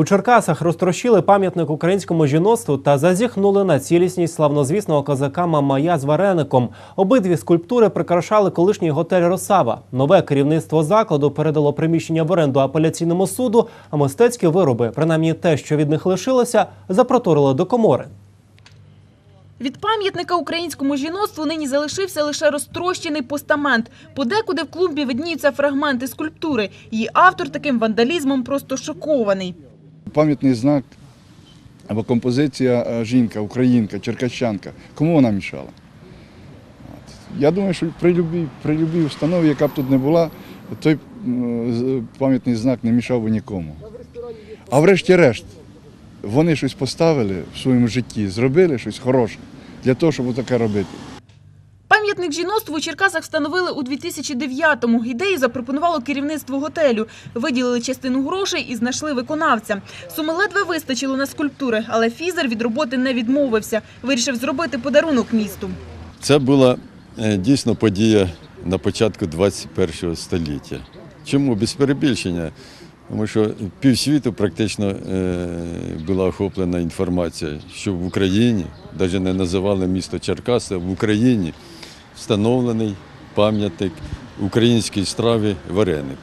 У Черкасах розтрощили пам'ятник українському жіноцтву та зазіхнули на цілісність славнозвісного козака Мамая з вареником. Обидві скульптури прикрашали колишній готель Росава. Нове керівництво закладу передало приміщення в оренду апеляційному суду, а мистецькі вироби, принаймні те, що від них лишилося, запроторили до комори. Від пам'ятника українському жіноцтву нині залишився лише розтрощений постамент. Подекуди в клумбі видніються фрагменти скульптури. Її автор таким вандалізмом просто шокований. Пам'ятний знак або композиція е, жінка, українка, черкащанка. Кому вона мішала? Я думаю, що при любій, при любій установі, яка б тут не була, той пам'ятний знак не мішав би нікому. А врешті-решт, вони щось поставили в своєму житті, зробили щось хороше для того, щоб таке робити. Пам'ятник жіноцтву у Черкасах встановили у 2009-му. Ідею запропонувало керівництво готелю. Виділили частину грошей і знайшли виконавця. Суми ледве вистачило на скульптури, але фізер від роботи не відмовився. Вирішив зробити подарунок місту. Це була е, дійсно подія на початку 21 століття. Чому без перебільшення? Тому що півсвіту практично е, була охоплена інформація, що в Україні, навіть не називали місто Черкаси, в Україні встановлений пам'ятник українській страві вареник.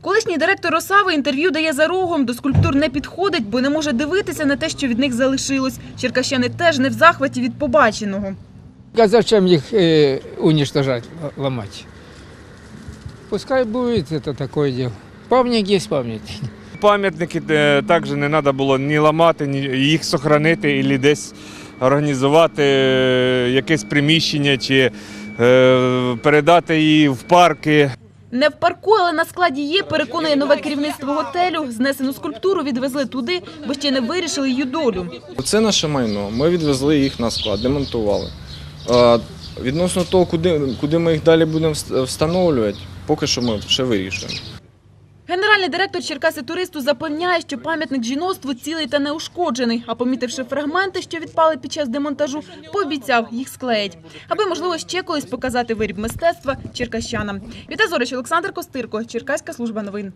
Колишній директор Росави інтерв'ю дає за рогом. До скульптур не підходить, бо не може дивитися на те, що від них залишилось. Черкащани теж не в захваті від побаченого. А зачем их э, уничтожать, л- Пускай будет это такое дело. Памятник есть памятник. Пам'ятники е, також не треба було ні ламати, ні їх сохранити, і десь організувати е, якесь приміщення чи е, передати її в парки. Не в парку, але на складі є, переконує нове керівництво готелю. Знесену скульптуру відвезли туди, бо ще не вирішили її долю. Це наше майно. Ми відвезли їх на склад, демонтували. Відносно того, куди, куди ми їх далі будемо встановлювати, поки що ми ще вирішуємо. Генеральний директор Черкаси туристу запевняє, що пам'ятник жіноцтву цілий та неушкоджений. А помітивши фрагменти, що відпали під час демонтажу, пообіцяв їх склеїть, аби можливо ще колись показати виріб мистецтва черкащанам. Віта Зорич, Олександр Костирко, Черкаська служба новин.